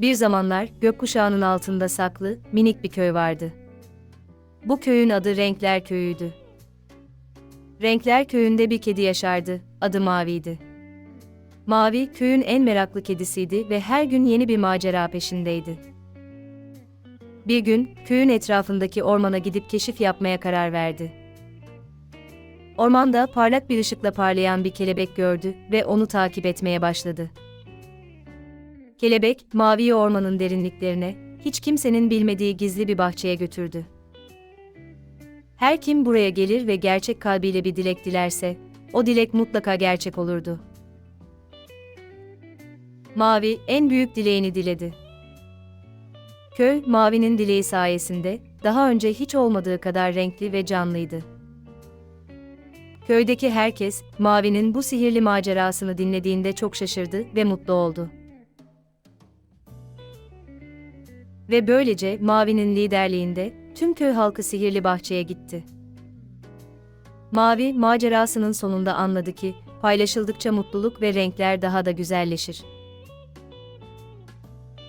Bir zamanlar gökkuşağının altında saklı, minik bir köy vardı. Bu köyün adı Renkler Köyü'ydü. Renkler Köyü'nde bir kedi yaşardı, adı Mavi'ydi. Mavi, köyün en meraklı kedisiydi ve her gün yeni bir macera peşindeydi. Bir gün, köyün etrafındaki ormana gidip keşif yapmaya karar verdi. Ormanda parlak bir ışıkla parlayan bir kelebek gördü ve onu takip etmeye başladı. Kelebek, Mavi'yi ormanın derinliklerine, hiç kimsenin bilmediği gizli bir bahçeye götürdü. Her kim buraya gelir ve gerçek kalbiyle bir dilek dilerse, o dilek mutlaka gerçek olurdu. Mavi en büyük dileğini diledi. Köy, Mavi'nin dileği sayesinde daha önce hiç olmadığı kadar renkli ve canlıydı. Köydeki herkes, Mavi'nin bu sihirli macerasını dinlediğinde çok şaşırdı ve mutlu oldu. Ve böylece Mavi'nin liderliğinde tüm köy halkı sihirli bahçeye gitti. Mavi, macerasının sonunda anladı ki, paylaşıldıkça mutluluk ve renkler daha da güzelleşir.